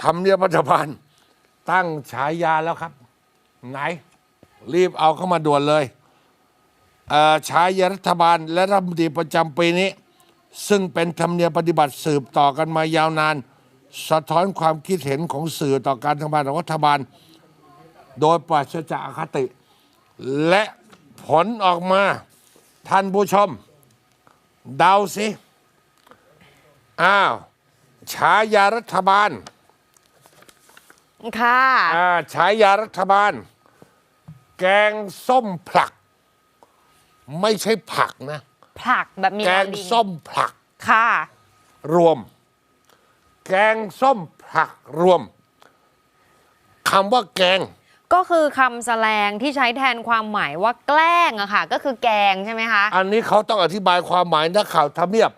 ทำเนียบรัฐบาลตั้งฉายาแล้วครับ ไหน รีบเอาเข้ามาด่วนเลยเอ่อฉายารัฐบาลและรัฐมนตรีประจำปีนี้ ซึ่งเป็นธรรมเนียมปฏิบัติสืบต่อกันมายาวนาน สะท้อนความคิดเห็นของสื่อต่อการทำงานของรัฐบาล โดยปราศจากอคติ และผลออกมาท่านผู้ชม เดาสิ อ้าว ฉายารัฐบาล ค่ะอ่าฉายารัฐบาล แกงส้มผลัก ไม่ใช่ผักนะ ผลักแบบมีแกลองลิงส้มผลักค่ะ รวม แกงส้มผลักรวมคำว่าแกง ก็คือคำแสลงที่ใช้แทนความหมายว่าแกล้งอะค่ะ ก็คือแกงใช่ไหมคะ อันนี้เขาต้องอธิบายความหมายนักข่าวทำเนียบ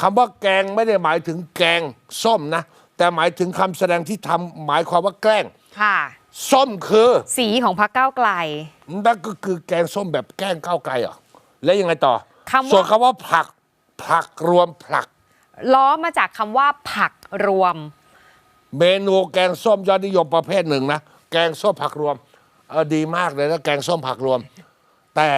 คำว่าแกงไม่ได้หมายถึงแกงส้มนะ แต่หมายถึงคำแสดงที่ทำหมายความว่าแกล้ง ค่ะ ส้มคือสีของพรรคก้าวไกล นั่นก็คือแกงส้มแบบแกล้งก้าวไกลเหรอแล้วยังไงต่อ คำว่า ส่วนคำว่าผลักผลักรวมผลัก ล้อมาจากคำว่าผักรวม เมนูแกงส้มยอดนิยมประเภทหนึ่งนะ แกงส้มผักรวมเออดีมากเลยนะแกงส้มผักรวม แต่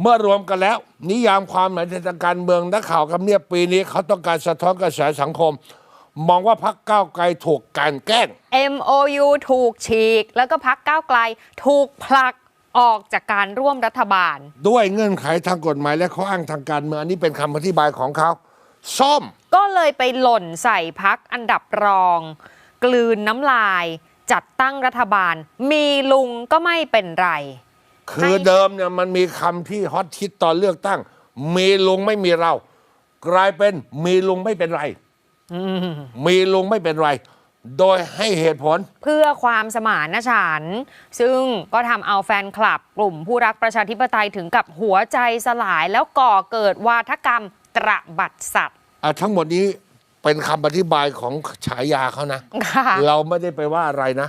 เมื่อรวมกันแล้ว นิยามความหมายทางการเมืองนักข่าวกำเนียบปีนี้เขาต้องการสะท้อนกระแสสังคม มองว่าพักก้าวไกลถูกกลันแกล้ง MOU ถูกฉีก แล้วก็พักก้าวไกลถูกผลักออกจากการร่วมรัฐบาล ด้วยเงื่อนไขทางกฎหมายและข้ออ้างทางการเมืองอันนี้เป็นคำอธิบายของเขาส้ม ก็เลยไปหล่นใส่พักอันดับรอง กลืนน้ำลาย จัดตั้งรัฐบาล มีลุงก็ไม่เป็นไร คือเดิมเนี่ยมันมีคำที่ฮอตฮิตตอนเลือกตั้ง มีลุงไม่มีเรา กลายเป็นมีลุงไม่เป็นไร มีลุงไม่เป็นไร โดยให้เหตุผล เพื่อความสมานฉันท์ซึ่งก็ทำเอาแฟนคลับกลุ่มผู้รักประชาธิปไตยถึงกับหัวใจสลายแล้วก่อเกิดวาทกรรมตระบัดสัตว์อะทั้งหมดนี้เป็นคำอธิบายของฉายาเขานะ ค่ะ เราไม่ได้ไปว่าอะไรนะ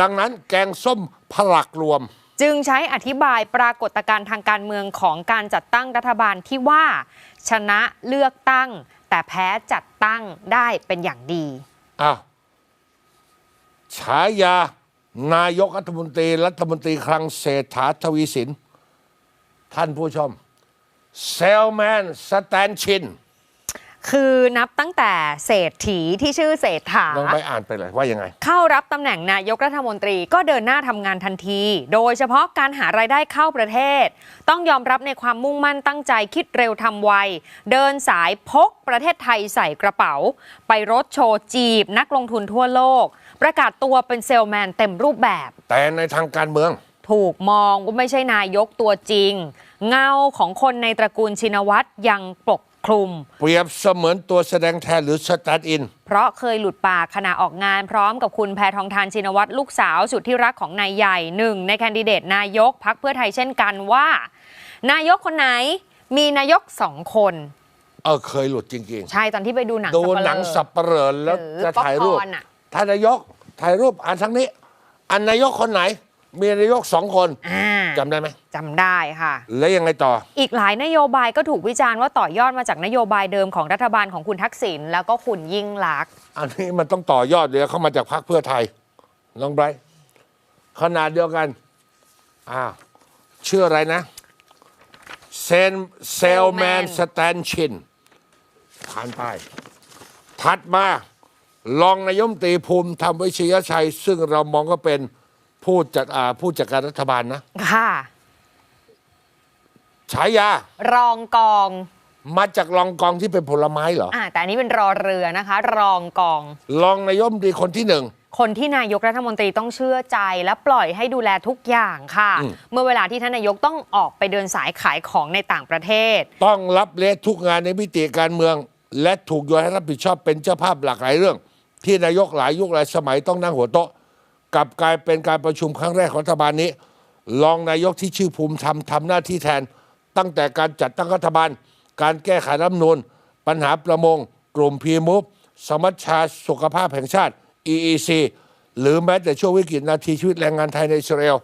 ดังนั้นแกงส้มผลักรวม จึงใช้อธิบายปรากฏการณ์ทางการเมืองของการจัดตั้งรัฐบาลที่ว่า ชนะเลือกตั้ง แต่แพ้จัดตั้งได้เป็นอย่างดีอ้าวฉายานายกรัฐมนตรีรัฐมนตรีคลังเศรษฐาทวีสิน ท่านผู้ชม เซลแมนสแตนชิน คือนับตั้งแต่เศรษฐีที่ชื่อเศรษฐา ลองไปอ่านไปเลยว่ายังไง เข้ารับตำแหน่งนายกรัฐมนตรีก็เดินหน้าทำงานทันที โดยเฉพาะการหารายได้เข้าประเทศ ต้องยอมรับในความมุ่งมั่นตั้งใจคิดเร็วทำไว เดินสายพกประเทศไทยใส่กระเป๋า ไปรถโชว์จีบนักลงทุนทั่วโลก ประกาศตัวเป็นเซลแมนเต็มรูปแบบ แต่ในทางการเมือง ถูกมองว่าไม่ใช่นายกตัวจริง เงาของคนในตระกูลชินวัตรยังปก คลุม เปรียบเสมือนตัวแสดงแทนหรือสแตนด์อิน เพราะเคยหลุดปากขณะออกงานพร้อมกับคุณแพทองทานชินวัตรลูกสาวสุดที่รักของนายใหญ่หนึ่งในแคนดิเดตนายกพักเพื่อไทยเช่นกันว่า นายกคนไหนมีนายกสองคน เออเคยหลุดจริงใช่ตอนที่ไปดูหนังๆดูสัปเะหนังสับเปลอแล้วหรือจะถ่ายรูปป๊อปคอร์นอะท่านนายกถ่ายรูปอ่านทั้งนี้ อันนายกคนไหน มีนายกสองคนอ่าจำได้ไหมจำได้ค่ะ แล้วยังไงต่อ อีกหลายนโยบายก็ถูกวิจารณ์ว่าต่อยอดมาจากนโยบายเดิมของรัฐบาลของคุณทักษิณแล้วก็คุณยิ่งลักษณ์อันนี้มันต้องต่อยอดเลยเข้ามาจากพรรคเพื่อไทยน้องไบรท์ขนาดเดียวกันอ้าวชื่ออะไรนะเซนเซลแมนสแตนชินผ่านไป ถัดมา รองนายกรัฐมนตรีภูมิธรรมวิชยชัย ซึ่งเรามองก็เป็น ผู้จัดอ่าผู้จัดการรัฐบาลนะค่ะ ฉายารองกองมาจากรองกองที่เป็นผลไม้เหรออ่าแต่อันนี้เป็นรอเรือนะคะ รองกอง รองนายกรัฐมนตรีคนที่หนึ่งคนที่นายกรัฐมนตรีต้องเชื่อใจและปล่อยให้ดูแลทุกอย่างค่ะอืมเมื่อเวลาที่ท่านนายกต้องออกไปเดินสายขายของในต่างประเทศ ต้องรับเละทุกงานในมิติการเมือง และถูกโยนให้รับผิดชอบเป็นเจ้าภาพหลากหลายเรื่อง ที่นายกหลายยุคหลายสมัยต้องนั่งหัวโต๊ะ กลับกลายเป็นการประชุมครั้งแรกของรัฐบาลนี้ รองนายกที่ชื่อภูมิธรรมทำหน้าที่แทน ตั้งแต่การจัดตั้งรัฐบาล การแก้ไขรัฐธรรมนูญปัญหาประมง กลุ่มพีมุฟสมัชชาสุขภาพแห่งชาติ EEC หรือแม้แต่ช่วงวิกฤตนาทีชีวิตแรงงานไทยในอิสราเอล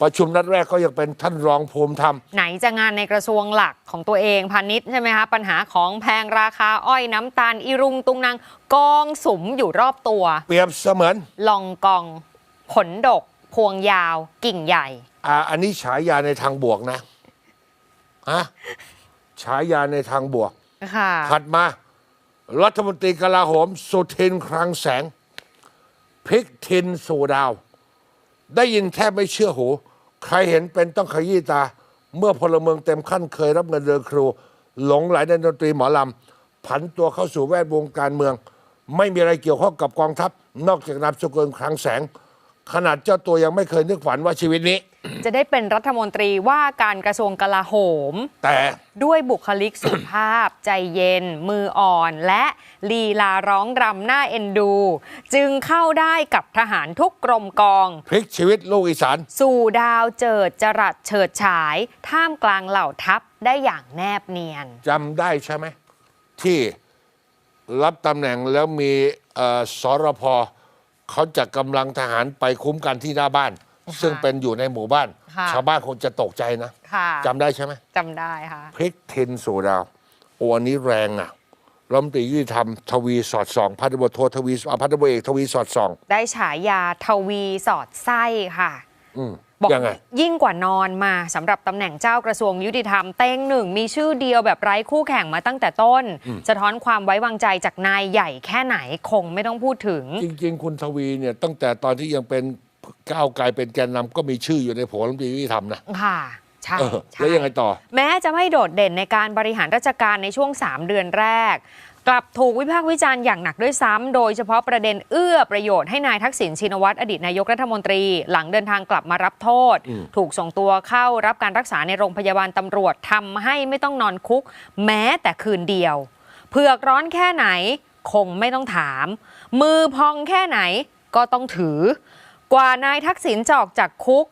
ประชุมนัดแรกก็ยังเป็นท่านรองภูมิธรรม ไหนจะงานในกระทรวงหลักของตัวเองพาณิชย์ใช่ไหมคะ ปัญหาของแพงราคาอ้อยน้ำตาล อีรุงตุงนางกองสุมอยู่รอบตัว เปรียบเสมือนลองกอง ผลดก พวงยาว กิ่งใหญ่ อ่าอันนี้ฉายาในทางบวกนะฮะฉายาในทางบวก ค่ะ ถัดมา รัฐมนตรีกลาโหม สุทินคลังแสงพลิกทินสู่ดาว ได้ยินแทบไม่เชื่อหู ใครเห็นเป็นต้องขยี้ตา เมื่อพลเมืองเต็มขั้นเคยรับเงินเดือนครู หลงไหลในดนตรีหมอลำ ผันตัวเข้าสู่แวดวงการเมือง ไม่มีอะไรเกี่ยวข้องกับกองทัพ นอกจากนามสกุลคลังแสง ขนาดเจ้าตัวยังไม่เคยนึกฝันว่าชีวิตนี้ จะได้เป็นรัฐมนตรีว่าการกระทรวงกลาโหม แต่ด้วยบุคลิกสุภาพ ใจเย็น มืออ่อน และลีลาร้องรำหน้าเอ็นดู จึงเข้าได้กับทหารทุกกรมกอง พลิกชีวิตลูกอีสานสู่ดาวเจิดจรัสเฉิดฉาย ท่ามกลางเหล่าทัพได้อย่างแนบเนียนจำได้ใช่ไหมที่รับตำแหน่งแล้วมีเอ่อสรพ เขาจัดกำลังทหารไปคุ้มกันที่หน้าบ้านซึ่งเป็นอยู่ในหมู่บ้าน ค่ะ ชาวบ้านคงจะตกใจนะค่ะจำได้ใช่ไหมจำได้ค่ะพลิกเทนสู่ดาวโอ้อันนี้แรงอะรัฐมนตรียุติธรรมทวีสอดส่องพันธบทโททวีอ่าพันธบทเอกทวีสอดส่อง ได้ฉายาทวีสอดไส้ค่ะ อืม บอกยังไง ยิ่งกว่านอนมาสำหรับตำแหน่งเจ้ากระทรวงยุติธรรมเต้งหนึ่งมีชื่อเดียวแบบไร้คู่แข่งมาตั้งแต่ต้น สะท้อนความไว้วางใจจากนายใหญ่แค่ไหนคงไม่ต้องพูดถึง จริง ๆ คุณทวีเนี่ยตั้งแต่ตอนที่ยังเป็นก้าวไกลเป็นแกนนำก็มีชื่ออยู่ในโผล่รัฐมนตรียุติธรรมนะค่ะใช่เออใช่แล้วยังไงต่อ แม้จะไม่โดดเด่นในการบริหารราชการในช่วง 3 เดือนแรก กลับถูกวิพากษ์วิจารณ์อย่างหนักด้วยซ้ำโดยเฉพาะประเด็นเอื้อประโยชน์ให้นายทักษิณชินวัตรอดีตนายกรัฐมนตรี หลังเดินทางกลับมารับโทษอืมถูกส่งตัวเข้ารับการรักษาในโรงพยาบาลตำรวจทำให้ไม่ต้องนอนคุก แม้แต่คืนเดียว เผือกร้อนแค่ไหนคงไม่ต้องถาม มือพองแค่ไหนก็ต้องถือ กว่านายทักษิณจะออกจากคุก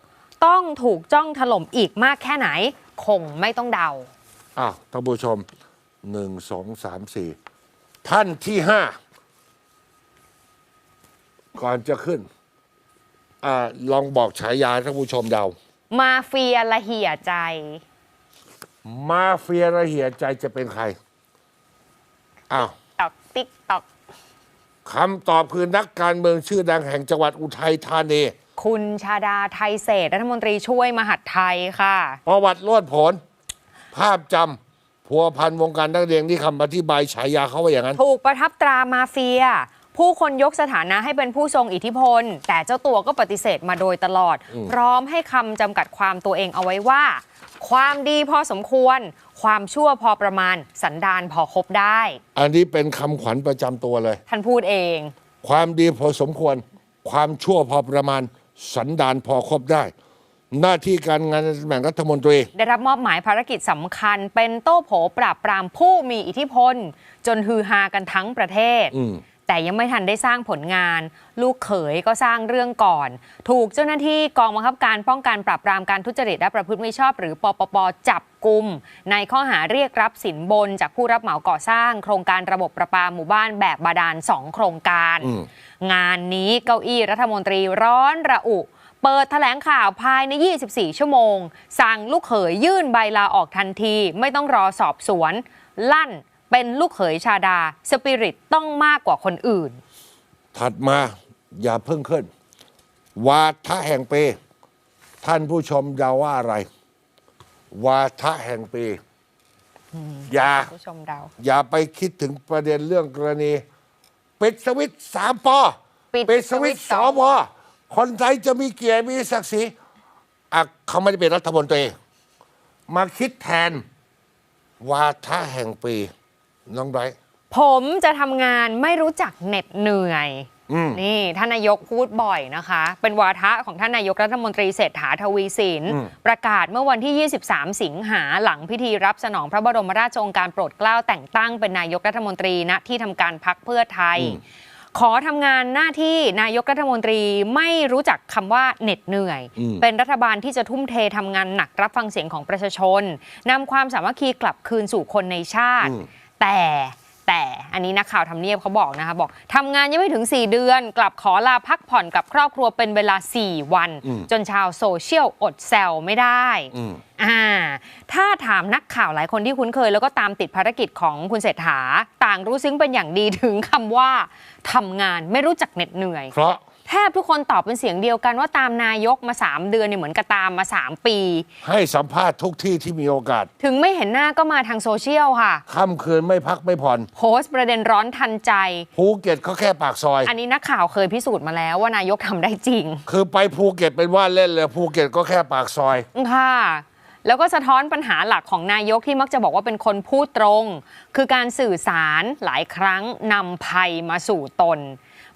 ต้องถูกจ้องถล่มอีกมากแค่ไหน คงไม่ต้องเดาอ้าวท่านผู้ชมหนึ่งสองสามสี่ ท่านที่ห้าก่อนจะขึ้นอาลองบอกฉายาให้ท่านผู้ชมเดา มาเฟียละเหี่ยใจ มาเฟียระเหียใจจะเป็นใครอ้าวตอกติ๊กตอกคำตอบคือนักการเมืองชื่อดังแห่งจังหวัดอุทัยธานีคุณชาดาไทยเศรษฐ์รัฐมนตรีช่วยมหัดไทยค่ะ ประวัติโลดผล ภาพจำ พัวพันวงการนักเรียนที่คำอธิบายฉายาเขาว่าอย่างนั้น ถูกประทับตรามาเฟีย ผู้คนยกสถานะให้เป็นผู้ทรงอิทธิพล แต่เจ้าตัวก็ปฏิเสธมาโดยตลอดอืมพร้อมให้คำจำกัดความตัวเองเอาไว้ว่า ความดีพอสมควร ความชั่วพอประมาณสันดานพอคบได้ อันนี้เป็นคำขวัญประจำตัวเลย ท่านพูดเอง ความดีพอสมควร ความชั่วพอประมาณ สันดานพอครบได้ หน้าที่การงานในตำแหน่งรัฐมนตรี ได้รับมอบหมายภารกิจสำคัญ เป็นโต้โผปราบปรามผู้มีอิทธิพล จนฮือฮากันทั้งประเทศ อืม แต่ยังไม่ทันได้สร้างผลงาน ลูกเขยก็สร้างเรื่องก่อน ถูกเจ้าหน้าที่กองบังคับการป้องกันปราบปรามการทุจริตและประพฤติมิชอบ หรือปปปจับกลุ่มในข้อหาเรียกรับสินบนจากผู้รับเหมาก่อสร้าง โครงการระบบประปาหมู่บ้านแบบบาดาล2โครงการ อืม งานนี้เก้าอี้รัฐมนตรีร้อนระอุ เปิดแถลงข่าวภายใน 24 ชั่วโมง สั่งลูกเขยยื่นใบลาออกทันที ไม่ต้องรอสอบสวน ลั่นเป็นลูกเขยชาดา สปิริตต้องมากกว่าคนอื่น ถัดมาอย่าเพิ่งขึ้น วาทะแห่งปี ท่านผู้ชมเดาว่าอะไร วาทะแห่งปี อย่าผู้ชมเดา อย่าไปคิดถึงประเด็นเรื่องกรณี ปิดสวิตช์สามปอปิดปิดสวิตช์สสวิอตช์ว คนไทยจะมีเกียรติมีศักดิ์ศรีอะเขาไม่ได้เป็นรัฐมนตรีมาคิดแทนวาทะแห่งปี น้องไบรท์ผมจะทำงานไม่รู้จักเหน็ดเหนื่อย อืม นี่ท่านนายกพูดบ่อยนะคะ เป็นวาทะของท่านนายกรัฐมนตรีเศรษฐาทวีสิน อืม ประกาศเมื่อวันที่ 23 สิงหาหลังพิธีรับสนองพระบรมราชโองการโปรดเกล้าแต่งตั้งเป็นนายกรัฐมนตรีณที่ทำการพักเพื่อไทย ขอทำงานหน้าที่นายกรัฐมนตรีไม่รู้จักคำว่าเหน็ดเหนื่อยอืมเป็นรัฐบาลที่จะทุ่มเททำงานหนักรับฟังเสียงของประชาชนนำความสามัคคีกลับคืนสู่คนในชาติอืมแต่ แแต่อันนี้นักข่าวทำเนียบเขาบอกนะคะบอกทำงานยังไม่ถึง 4 เดือน กลับขอลาพักผ่อนกับครอบครัวเป็นเวลา 4 วัน อืม จนชาวโซเชียลอดแซวไม่ได้อืม อ่าถ้าถามนักข่าวหลายคนที่คุ้นเคย แล้วก็ตามติดภารกิจของคุณเศรษฐา ต่างรู้ซึ้งเป็นอย่างดีถึงคำว่าทำงานไม่รู้จักเหน็ดเหนื่อย เพราะแทบทุกคนตอบเป็นเสียงเดียวกันว่าตามนายกมา 3 เดือนเนี่ยเหมือนกับตามมา 3 ปี ให้สัมภาษณ์ทุกที่ที่มีโอกาส ถึงไม่เห็นหน้าก็มาทางโซเชียลค่ะค่ำคืนไม่พักไม่ผ่อน โพสต์ประเด็นร้อนทันใจภูเก็ตเขาแค่ปากซอย อันนี้นักข่าวเคยพิสูจน์มาแล้วว่านายกทำได้จริง คือไปภูเก็ตเป็นว่าเล่นเลยภูเก็ตก็แค่ปากซอยค่ะแล้วก็สะท้อนปัญหาหลักของนายกที่มักจะบอกว่าเป็นคนพูดตรง คือการสื่อสารหลายครั้งนำภัยมาสู่ตน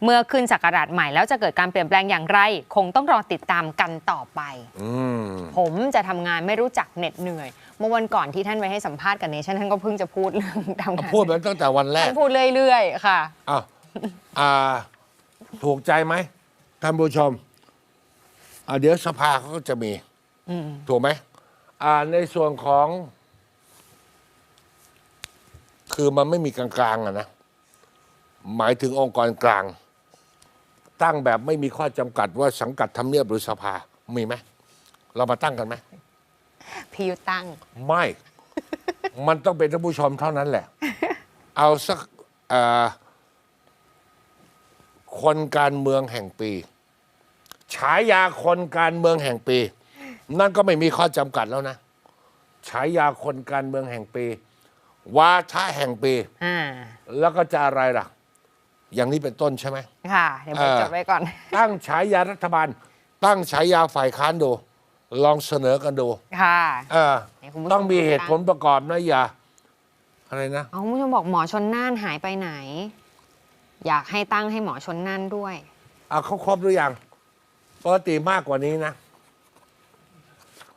เมื่อขึ้นสักราชใหม่แล้วจะเกิดการเปลี่ยนแปลงอย่างไร คงต้องรอติดตามกันต่อไปอืมผมจะทำงานไม่รู้จักเหน็ดเหนื่อย เมื่อวันก่อนที่ท่านไปให้สัมภาษณ์กับเนชั่นท่านก็เพิ่งจะพูดเรื่องทำงานพูดมาตั้งแต่วันแรกท่านพูดเรื่อยๆ ค่ะอ้าวอ่า ถูกใจไหมท่านผู้ชมอ่าเดี๋ยวสภาเขาก็จะมีอืมถูกไหมอ่าในส่วนของ คือมันไม่มีกลางๆอะนะหมายถึงองค์กรกลาง ตั้งแบบไม่มีข้อจำกัดว่าสังกัดทำเนียบหรือสภา มีไหม เรามาตั้งกันไหม พี่ยุทธตั้ง ไม่ มันต้องเป็นท่านผู้ชมเท่านั้นแหละ เอาสักเอ่อคนการเมืองแห่งปี ฉายาคนการเมืองแห่งปี นั่นก็ไม่มีข้อจำกัดแล้วนะ ฉายาคนการเมืองแห่งปี วาทะแห่งปี อ่า แล้วก็จะอะไรล่ะ อย่างนี้เป็นต้นใช่ไหมค่ะเดี๋ยวผมเอ่อจดไว้ก่อน ตั้งฉายารัฐบาล ตั้งฉายาฝ่ายค้านดู ลองเสนอกันดู ค่ะเออไหนคุณผู้ชมต้องมีเหตุผลประกอบนะอย่าอะไรนะเอาคุณผู้ชมบอกหมอชนน่านหายไปไหน อยากให้ตั้งให้หมอชนน่านด้วยเอาเขาครบหรือยังปกติมากกว่านี้นะ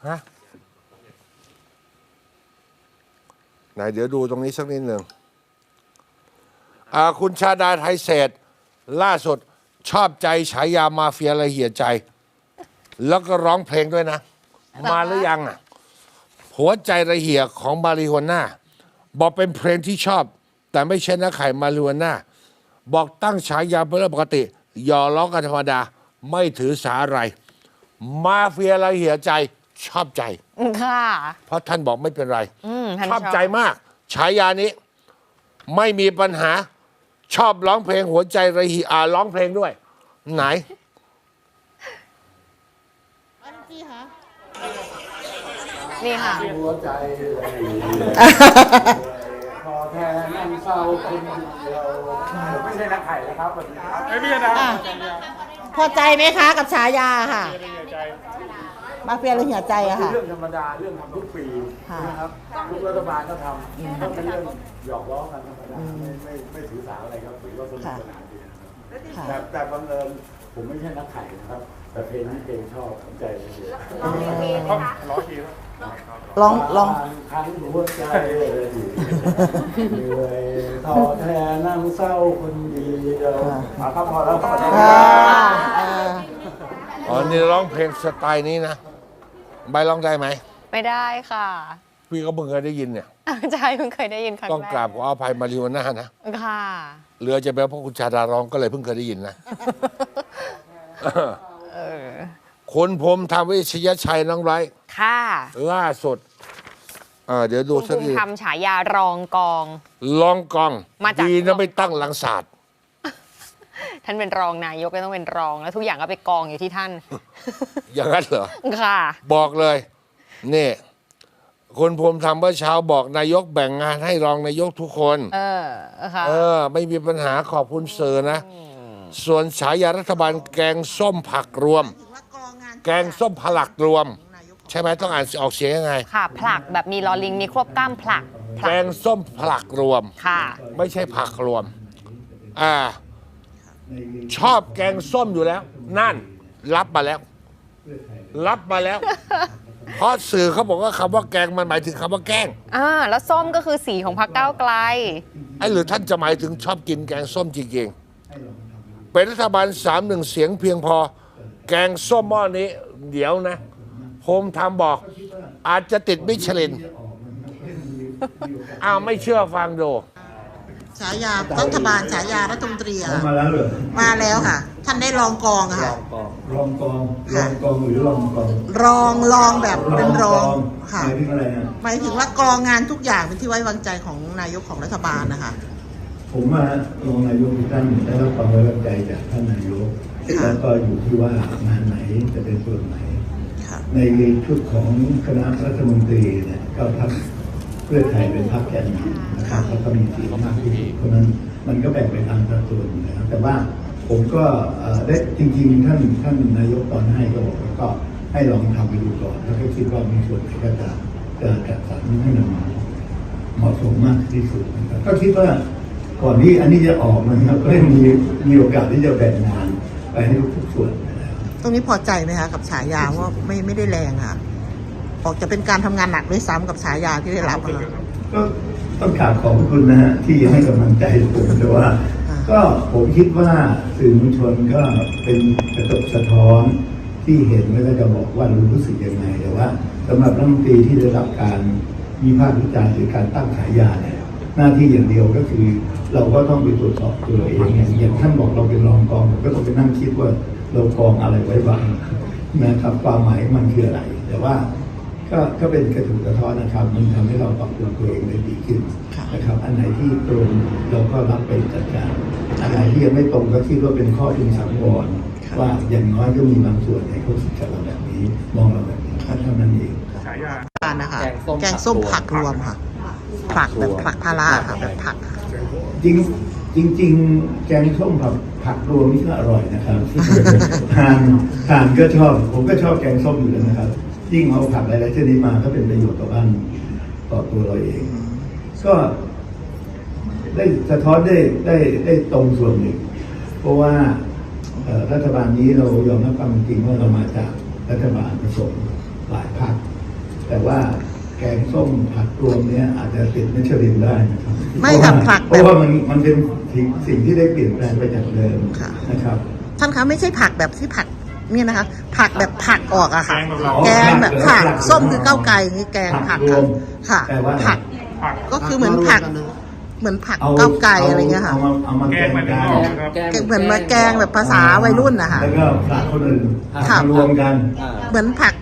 ฮะไหนเดี๋ยวดูตรงนี้สักนิดหนึ่ง อ่าคุณชาดาไทยเศษ ล่าสุดชอบใจฉายามาเฟียละเหียดใจ แล้วก็ร้องเพลงด้วยนะ มาหรือยังอะ หัวใจระเหี่ยของมาริโฮน่าบอกเป็นเพลงที่ชอบ แต่ไม่ใช่นะไข่มาริโฮน่าบอกตั้งฉายาเป็นเรื่องปกติหยอล้อกันธรรมดา ไม่ถือสาอะไร มาเฟียละเหี่ยใจชอบใจ ค่ะ เพราะท่านบอกไม่เป็นไร อืมท่านชอบใจมาก ฉายานี้ ไม่มีปัญหา ชอบร้องเพลงหัวใจระเหี่ยอ่าร้องเพลงด้วย ไหนนี่ค่ะ หัวใจพอแทนนั่งเศร้าคนเดียวไม่ใช่นักไข่นะครับไม่ใช่นะอะ พอใจไหมคะกับฉายาค่ะ มาเฟียหรือเหี่ยใจอะค่ะ เรื่องธรรมดาเรื่องทำทุกปีค่ะ นะครับทุกรัฐบาลก็ทำก็เป็นเรื่องหยอกล้อกันธรรมดาไม่ไม่ไม่ถือสาอะไรครับถือว่าส นุกสนานดีนะครับค่ะแต่แต่บังเอิญผมไม่ใช่นักไข่นะครับ แต่เพลงนี้เพลงชอบสนใจเลยลองลองครั้งหัวใจเหนื่อยท้อแท้นั่งเศร้าคนเดียวอะครับพอแล้วพอแล้วค่ะเอออ๋อนี่ร้องเพลงสไตล์นี้นะ ใบร้องได้ไหม ไม่ได้ค่ะ พี่ก็เพิ่งเคยได้ยินเนี่ย ใช่เพิ่งเคยได้ยินครั้งต้องแรกราบขออภัยมาริโอน่านะ ค่ะ เหลือจะเป็นเพราะคุณชาดาร้องก็เลยเพิ่งเคยได้ยินนะเออคุณภูมิธรรมวิชยชัยน้องไรค่ะล่าสุดเอ่อเดี๋ยวดูคุณสักภูมิทีทำฉายารองกองลองกองมาจากดีนะไม่ตั้งหลังศาสตร์ท่านเป็นรองนายกก็ต้องเป็นรอง แล้วทุกอย่างก็ไปกองอยู่ที่ท่าน อย่างนั้นเหรอ ค่ะ บอกเลย นี่ คุณภูมิธรรมเมื่อเช้าบอกนายกแบ่งงานให้รองนายกทุกคน เออค่ะเออ ไม่มีปัญหาขอบคุณเสือนะ ส่วนฉายารัฐบาลแกงส้มผักรวม แกงส้มผลักรวม ใช่ไหมต้องอ่านออกเสียงยังไง ค่ะ ผลักแบบมีลอลิงมีครบกล้ามผลักผแกลักงส้มผลักรวม ค่ะ ไม่ใช่ผักรวม อ่า ชอบแกงส้มอยู่แล้ว นั่น รับมาแล้ว รับมาแล้ว เพราะสื่อเขาบอกว่าคำว่าแกงมันหมายถึงคำว่าแกล้งอ่าแล้วส้มก็คือสีของพรรคก้าวไกล ไอ้หรือท่านจะหมายถึงชอบกินแกงส้มจริงๆเป็นรัฐบาลสามหนึ่งเสียงเพียงพอ แกงส้มหม้อนี้ เดี๋ยวนะภูมิธรรมบอก อาจจะติดมิชลินอ้าวไม่เชื่อฟังดู ฉายารัฐบาลฉายารัฐมนตรีอะเขามาแล้วเหรอมาแล้วค่ะ ท่านได้รองกองอะค่ะรองกองรองกองหรือรองกองรองรองแบบเป็นรองค่ะ หมายถึงอะไรนะหมายถึงว่ากองงานทุกอย่างเป็นที่ไว้วางใจของนายกของรัฐบาลนะคะ ผมว่ารองนายกทุกท่านได้รับความไว้วางใจจากท่านนายกค่ะ แล้วก็อยู่ที่ว่างานไหนจะเป็นส่วนไหน ค่ะ ในชุดของคณะรัฐมนตรีเนี่ยก็พัก เพื่อไทยเป็นพักแกนนำนะครับแล้วก็มีเสียงมากที่สุดเพราะฉะนั้นมันก็แบ่งไปตามสัดส่วนนะครับแต่ว่าผมก็เอ่อได้จริงๆท่านท่านนายกตอนให้ก็บอกว่าก็ให้ลองทำไปดูก่อน แล้วก็คิดว่ามีส่วนที่ก็จะจะจัดสรรให้มันเหมาะสมมากที่สุดนะครับก็คิดว่าก่อนที่อันนี้จะออกนะครับก็ยังมีมีโอกาสที่จะแบ่งงานไปให้ทุกๆส่วนนะครับตรงนี้พอใจไหมคะกับฉายาว่าไม่ไม่ได้แรงค่ะ ออกจะเป็นการทำงานหนักด้วยซ้ำกับฉายาที่ได้รับอะค่ะก็ต้องกราบขอบคุณนะฮะที่ให้กำลังใจผมแต่ว่า อ่า ก็ผมคิดว่าสื่อมวลชนก็เป็นกระจกสะท้อนที่เห็นแล้วก็จะบอกว่ารู้สึกยังไงแต่ว่าสำหรับรัฐมนตรีที่ได้รับการวิพากษ์วิจารณ์หรือการตั้งฉายาเนี่ยหน้าที่อย่างเดียวก็คือ เราก็ต้องไปตรวจสอบตัวเราเองอย่างอย่างท่านบอกเราเป็นรองกองผมก็ต้องไปนั่งคิดว่าเรากองอะไรไว้บ้างนะครับความหมายมันคืออะไร แต่ว่า ก็ก็เป็นกระถูกกระท้อนนะครับ มันทำให้เราปรับปรุงตัวเองได้ดีขึ้นค่ะนะครับ อันไหนที่ตรงเราก็รับไปจัดการอันไหนที่ยังไม่ตรงก็คิดว่าเป็นข้อพึงสังวรว่าอย่างน้อยก็มีบางส่วนในเขาคิดกับเราแบบนี้มองเราแบบนี้เท่านั้นเองทานนะคะแกงส้มผักรวมค่ะ ผักแบบผักพาราค่ะแบบผักค่ะจริงจริง ๆ แกงส้มผักผักรวมนี่ก็อร่อยนะครับทานทานก็ชอบ ผมก็ชอบแกงส้มอยู่แล้วนะครับ ยิ่งเอาผักหลายๆชนิดมาก็เป็นประโยชน์ต่อบ้านต่อตัวเราเอง ก็ได้สะท้อนได้ได้ได้ตรงส่วนหนึ่ง เพราะว่าเอ่อรัฐบาลนี้เรายอมรับความจริงว่าเรามาจากรัฐบาลผสมหลายพรรคแต่ว่าแกงส้มผักรวมเนี้ยอาจจะติดมิชลินได้นะครับไม่กับผักเพแบบราะว่ามันมันเป็นสิ่งสิ่งที่ได้เปลี่ยนแปลงไปจากเดิมค่ะนะครับ ท่านคะไม่ใช่ผักแบบที่ผักเนี่ยนะคะ ผักแบบผักออกอะค่ะ แกแกงงแบแบบบผัผักกเหรอส้มคือเก้าวไก่อย่างนี้แกงผักรวค่ะมค่ะแปลว่าผักก็คือเหมือนผัก เหมือนผักเก้าวไก่อะไรเงี้ยค่ะเอามาเอามาแกงกันแกงเหมือนมาแกงแบบภาษาวัยรุ่นนะคะแล้วก็ผักคนอื่นค่ะมารวมกัน เหมือนผัก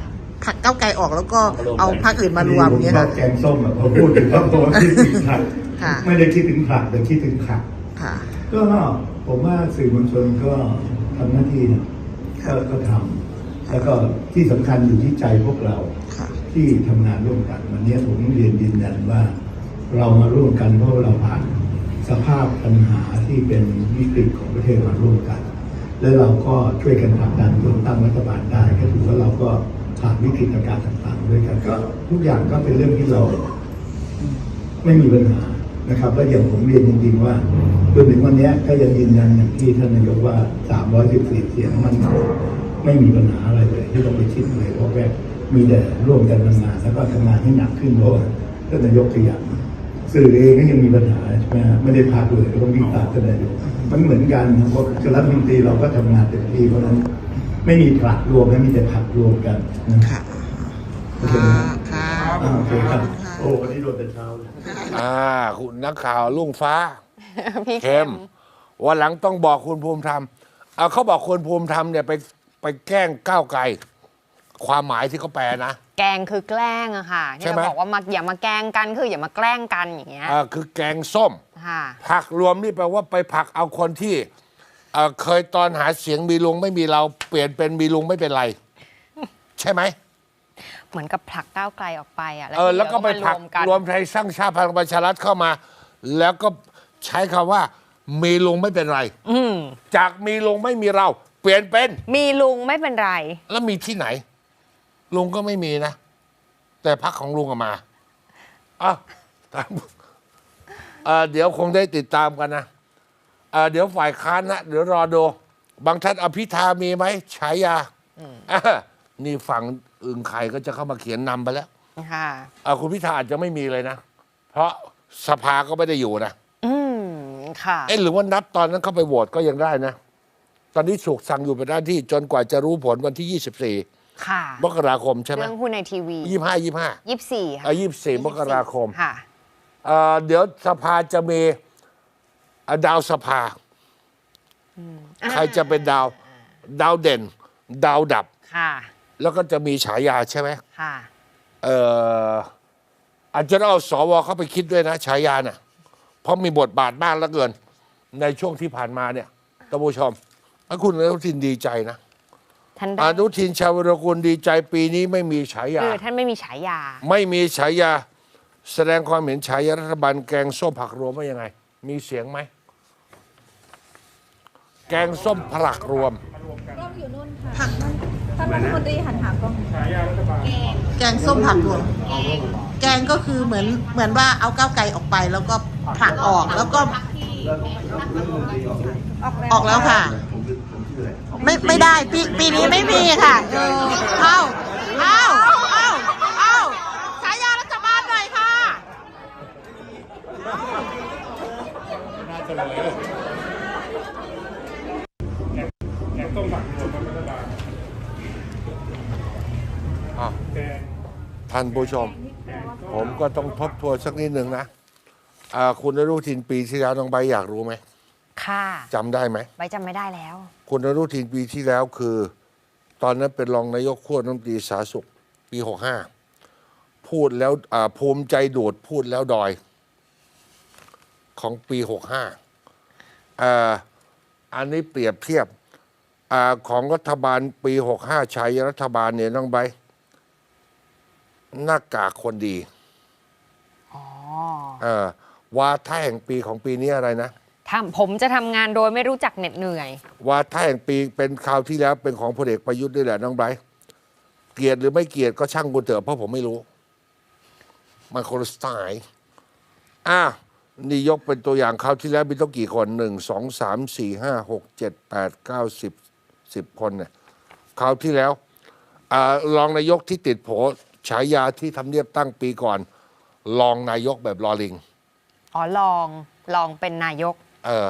ผักเก้าวไก่ออกแล้วก็เอาผักอื่นมารวมอย่างเงี้ยผชอค่ะบแกงส้มอะพอพูดถึงก็ผมคิดถึงผักค่ะไม่ได้คิดถึงผักแต่คิดถึงผักค่ะก็ผมว่าสื่อมวลชนก็ทำหน้าที่นะ ก็ก็ทำแล้วก็ที่สำคัญอยู่ที่ใจพวกเราค่ะที่ทำงานร่วมกันวันนี้ผมเรียนยืนยันว่า เรามาร่วมกันเพราะเราผ่านสภาพปัญหาที่เป็นวิกฤตของประเทศมาร่วมกัน และเราก็ช่วยกันผลักดันจนตั้งรัฐบาลได้ก็ถือว่าเราก็ผ่านวิกฤตการณ์ต่างๆด้วยกันก็ทุกอย่างก็เป็นเรื่องที่เรา ไม่มีปัญหา นะครับและอย่างผมเรียนจริงๆว่าจนถึงวันนี้ก็ยังยืนยันอย่างที่ท่านนายกว่า 314 เสียงมันไม่มีปัญหาอะไรเลย ที่ต้องไปคิดเลยเพราะแค่มีแต่ร่วมกันทำงานแล้วก็ทำงานให้หนักขึ้นเพราะว่าท่านนายกขยันสื่อเองก็ยังมีปัญหาใช่ไหมฮะไม่ได้พักเลยก็ต้องวิ่งตามท่านนายกมันเหมือนกันนะเพราะรัฐมนตรีเราก็ทำงานเต็มที่เพราะฉะนั้นไม่มีผลักรวมไม่มีแต่ผลักรวมกันนะค่ะโอเคไหมค่ะอ่าโอเคครับค่ะโอ้วันนี้โดนแต่เช้าเลย อ่าคุณนักข่าวลุงฟ้า พี่เข้เข้มมวันหลังต้องบอกคุณภูมิธรรมเอาเขาบอกคุณภูมิธรรมเนี่ยไปไปแกล้งก้าวไกล ความหมายที่เขาแปลนะ แกงคือแกล้งอะค่ะใช่ที่ไหม เราบอกว่ามาอย่ามาแกล้งกันคืออย่ามาแกล้งกันอย่างเงี้ยอ่าคือแกงส้ม ค่ะ ผักรวมนี่แปลว่าไปผลักเอาคนที่เอ่อเคยตอนหาเสียงมีลุงไม่มีเราเปลี่ยนเป็นมีลุงไม่เป็นไร ใช่ไหม เหมือนกับผลักก้าวไกลออกไปอะเออแล้วก็ไปผลักมารวมกันรวมไทยสร้างชาติพลังประชารัฐเข้ามา แล้วก็ใช้คำว่า มีลุงไม่เป็นไร อืมจากมีลุงไม่มีเรา เปลี่ยนเป็น มีลุงไม่เป็นไร แล้วมีที่ไหน ลุงก็ไม่มีนะ แต่พักของลุงอะมาอะตามเอ่อเดี๋ยวคงได้ติดตามกันนะเอ่อเดี๋ยวฝ่ายค้านนะเดี๋ยวรอดู บางท่านอภิธามีไหมฉายาอะนี่ฝั่ง อึ่งไข่ก็จะเข้ามาเขียนนำไปแล้วค่ะอะคุณพิธาอาจจะไม่มีเลยนะ เพราะสภาก็ไม่ได้อยู่นะ อืม ค่ะ เอ๊ะหรือว่านับตอนนั้นเข้าไปโหวตก็ยังได้นะ ตอนนี้ถูกสั่งอยู่เป็นหน้าที่จนกว่าจะรู้ผลวันที่ 24 ค่ะ มกราคมใช่ไหมเรื่องหุ้นในทีวียี่ห้ายี่ห้า ยี่สิบสี่ค่ะอะยี่สี่มกราคม ค่ะ เอ่อเดี๋ยวสภาจะมีอะดาวสภา ใครจะเป็นดาว ดาวเด่น ดาวดับ ค่ะ แล้วก็จะมีฉายาใช่ไหมค่ะเอออาจจะต้องเอาสวเข้าไปคิดด้วยนะฉายาน่ะ เพราะมีบทบาทมากเหลือเกิน ในช่วงที่ผ่านมาเนี่ยท่านผู้ชมถ้าคุณอนุทินดีใจนะท่านอได้นุทินชาญวรกุลดีใจปีนี้ไม่มีฉายาเออท่านไม่มีฉายา ไม่มีฉายา แสดงความเห็นฉายารัฐบาลแกงส้มผักรวมว่ายังไง มีเสียงไหม แกงส้มผักรวมกล้องอยู่นู่นค่ะ ท่านรัฐมนตรีหันหากล้องแกงส้มผักรวม แกงก็คือเหมือนเหมือนว่าเอาก้าวไก่ออกไปแล้วก็ผลักออกแล้วก็ออกแล้วค่ะ ไม่ไม่ได้ปีปีนี้ไม่มีค่ะเออเอาเอาเอาเอาฉายารัฐบาลหน่อยค่ะ ท่านผู้ชม ผมก็ต้องทบทวนสักนิดหนึ่งนะอ่าคุณอนุทินปีที่แล้วน้องใบร์ทอยากรู้ไหมค่ะจำได้ไหม ใบจำไม่ได้แล้ว คุณอนุทินปีที่แล้วคือ ตอนนั้นเป็นรองนายกขั้วน้ำตรีสาธารณสุข ปีหกห้าพูดแล้วอ่าภูมิใจโดดพูดแล้วดอย ของปีหกห้าอ่าอันนี้เปรียบเทียบอาของรัฐบาลปีหกห้าชัยรัฐบาลเนี่ยน้องใบร์ท หน้ากากคนดีอ๋อเออวาทะแห่งปีของปีนี้อะไรนะทำผมจะทำงานโดยไม่รู้จักเหน็ดเหนื่อย วาทะแห่งปีเป็นคราวที่แล้วเป็นของพลเอกประยุทธ์ด้วยแหละน้องไบรท์เกลียดหรือไม่เกลียดก็ช่างกูเถอะเพราะผมไม่รู้ มันคนละสไตล์อะนี่ยกเป็นตัวอย่างคราวที่แล้วมีต้องกี่คนหนึ่งสองสามสี่ห้าหกเจ็ดแปดเก้าสิบสิบคนเนี่ยคราวที่แล้วอ่ารองนายกที่ติดโผ ฉายาที่ทำเนียบตั้งปีก่อน รองนายกแบบลอลิง อ๋อลองลองเป็นนายกเออ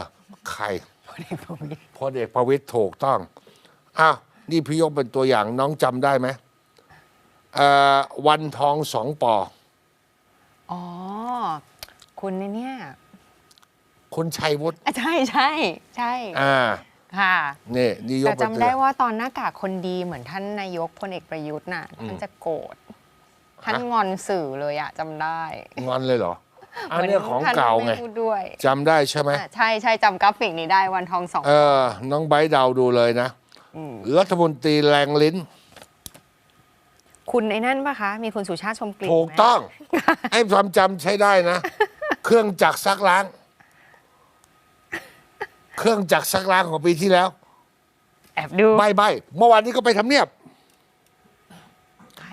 ใครพลเอกประวิตยถูกต้องอ้าวนี่พี่ยกเป็นตัวอย่างน้องจำได้ไหมเอ่อวันทองสองปอ อ๋อ คุณเนี่ยคุณชัยวุฒิอะใช่ใช่ใช่อ่าค่ะ นี่นี่ยกแต่เป็นจำตัวอได้ย่าง ว่าตอนหน้ากากคนดีเหมือนท่านนายกพลเอกประยุทธ์น่ะท่านจะโกรธ ท่านฮะงอนสื่อเลยอะจำได้งอนเลยเหรอ อันเนี้ยของท่นเก่าไงม่พูดด้วยจำได้ใช่ไหม อะใช่ใช่จำกราฟิกนี้ได้วันทองสองเออ น้องไบร์ทเดาดูเลยนะรัฐมนตรีแรงลิ้น คุณไอ้นั่นปะคะ มีคุณสุชาติชมกลิ่นถูกไหมต้อง ไอ้ความจำใช้ได้นะ เครื่องจักรซักล้าง เครื่องจักรซักล้างของปีที่แล้ว แอบดูไม่ไม่เมื่อวานนี้ก็ไปทำเนียบ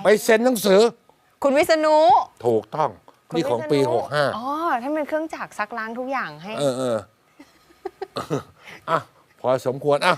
ไปเซ็นหนังสือ คุณวิษณุถูกต้องคุณนี่ของปีวิษณุหกห้าอ๋อท่านเป็นเครื่องจักรซักล้างทุกอย่างให้ เออเออ อะ พอสมควร อะ